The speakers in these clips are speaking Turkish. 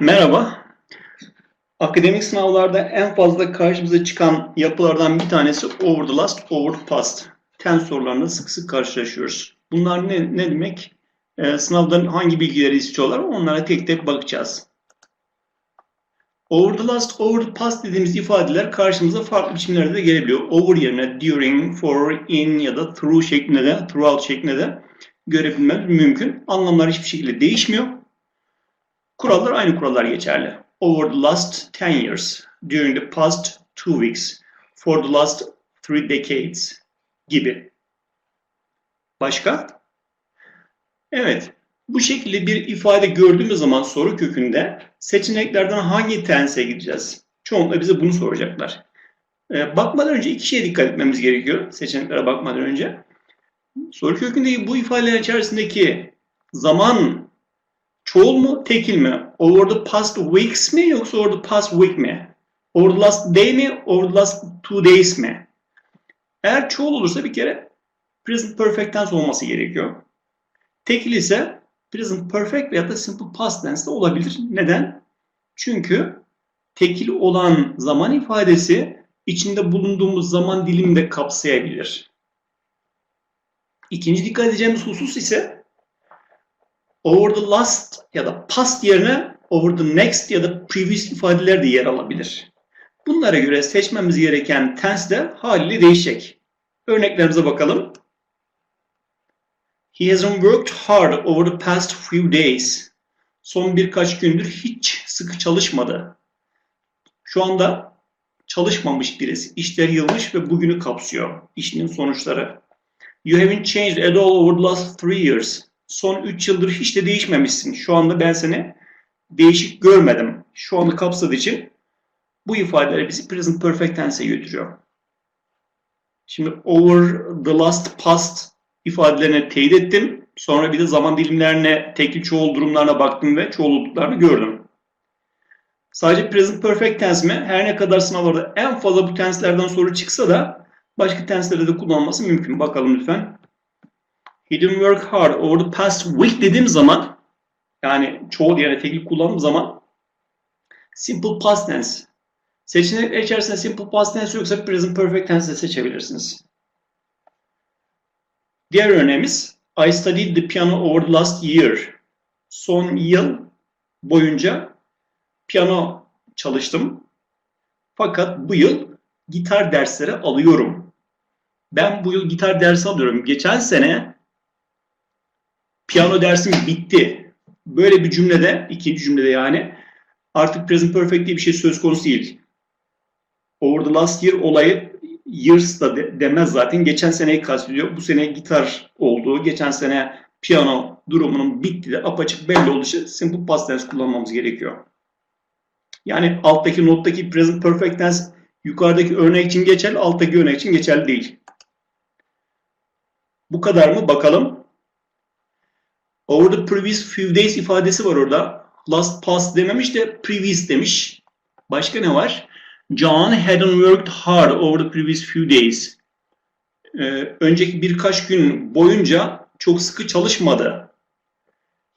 Merhaba. Akademik sınavlarda en fazla karşımıza çıkan yapılardan bir tanesi over the last, over the past. Ten sorularında sık sık karşılaşıyoruz. Bunlar ne, ne demek? Ee, sınavdan hangi bilgileri istiyorlar? Onlara tek tek bakacağız. Over the last, over the past dediğimiz ifadeler karşımıza farklı biçimlerde de gelebiliyor. Over yerine during, for, in ya da through şeklinde de, throughout şeklinde de görebilmemiz mümkün. Anlamlar hiçbir şekilde değişmiyor. Kurallar aynı kurallar geçerli. Over the last 10 years, during the past two weeks, for the last three decades gibi. Başka? Evet. Bu şekilde bir ifade gördüğümüz zaman soru kökünde seçeneklerden hangi tense gideceğiz? Çoğunlukla bize bunu soracaklar. Ee, bakmadan önce iki şeye dikkat etmemiz gerekiyor. Seçeneklere bakmadan önce. Soru kökündeki bu ifadelerin içerisindeki zaman çoğul mu, tekil mi? Over the past weeks mi yoksa over the past week mi? Over the last day mi, over the last two days mi? Eğer çoğul olursa bir kere present perfect tense olması gerekiyor. Tekil ise present perfect veya da simple past tense de olabilir. Neden? Çünkü tekil olan zaman ifadesi içinde bulunduğumuz zaman dilimini de kapsayabilir. İkinci dikkat edeceğimiz husus ise over the last ya da past yerine over the next ya da previous ifadeler de yer alabilir. Bunlara göre seçmemiz gereken tense de haliyle değişecek. Örneklerimize bakalım. He hasn't worked hard over the past few days. Son birkaç gündür hiç sıkı çalışmadı. Şu anda çalışmamış birisi. İşler yılmış ve bugünü kapsıyor. İşinin sonuçları. You haven't changed at all over the last three years. Son 3 yıldır hiç de değişmemişsin. Şu anda ben seni değişik görmedim. Şu anı kapsadığı için bu ifadeler bizi present perfect tense'e götürüyor. Şimdi over the last past ifadelerini teyit ettim. Sonra bir de zaman dilimlerine, tekil çoğul durumlarına baktım ve çoğulluklarını gördüm. Sadece present perfect tense mi? Her ne kadar sınavlarda en fazla bu tenselerden soru çıksa da başka tenslerde de kullanılması mümkün. Bakalım lütfen. He didn't work hard over the past week dediğim zaman yani çoğul yerine tekil kullandığım zaman simple past tense. Seçenekler içerisinde simple past tense yoksa present perfect tense de seçebilirsiniz. Diğer örneğimiz I studied the piano over the last year. Son yıl boyunca piyano çalıştım. Fakat bu yıl gitar dersleri alıyorum. Ben bu yıl gitar dersi alıyorum. Geçen sene piyano dersim bitti. Böyle bir cümlede, ikinci cümlede yani artık present perfect diye bir şey söz konusu değil. Over the last year olayı years da de, demez zaten. Geçen seneyi kastediyor. Bu sene gitar olduğu, geçen sene piyano durumunun bitti de apaçık belli olduğu için simple past tense kullanmamız gerekiyor. Yani alttaki nottaki present perfect tense yukarıdaki örnek için geçerli, alttaki örnek için geçerli değil. Bu kadar mı? Bakalım. Over the previous few days ifadesi var orada. Last past dememiş de previous demiş. Başka ne var? John hadn't worked hard over the previous few days. Ee, önceki birkaç gün boyunca çok sıkı çalışmadı.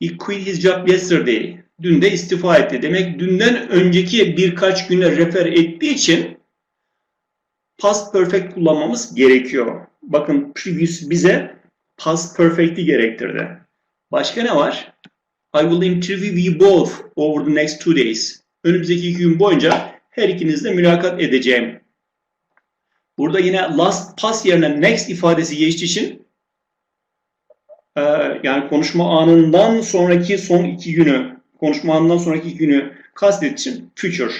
He quit his job yesterday. Dün de istifa etti. Demek dünden önceki birkaç güne refer ettiği için past perfect kullanmamız gerekiyor. Bakın previous bize past perfect'i gerektirdi. Başka ne var? I will interview you both over the next two days. Önümüzdeki iki gün boyunca her ikinizle mülakat edeceğim. Burada yine last pass yerine next ifadesi geçtiği için e, yani konuşma anından sonraki son iki günü, konuşma anından sonraki iki günü kastettiği için future.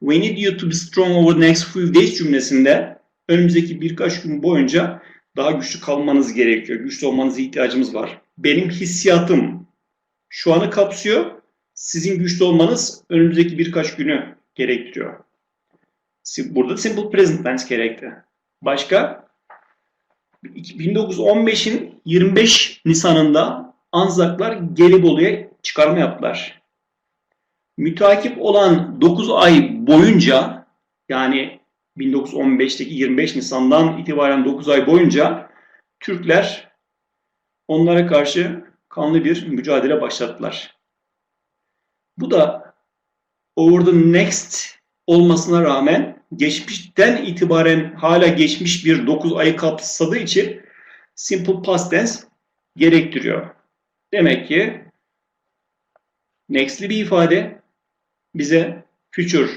We need you to be strong over the next few days cümlesinde önümüzdeki birkaç gün boyunca daha güçlü kalmanız gerekiyor. Güçlü olmanıza ihtiyacımız var. Benim hissiyatım şu anı kapsıyor. Sizin güçlü olmanız önümüzdeki birkaç günü gerektiriyor. Burada simple present tense gerekti. Başka? 1915'in 25 Nisan'ında Anzaklar Gelibolu'ya çıkarma yaptılar. Mütakip olan 9 ay boyunca yani 1915'teki 25 Nisan'dan itibaren 9 ay boyunca Türkler onlara karşı kanlı bir mücadele başlattılar. Bu da over the next olmasına rağmen geçmişten itibaren hala geçmiş bir 9 ayı kapsadığı için simple past tense gerektiriyor. Demek ki next'li bir ifade bize future,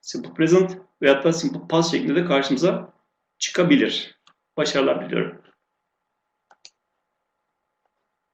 simple present veyahut da past şeklinde de karşımıza çıkabilir. Başarılar diliyorum.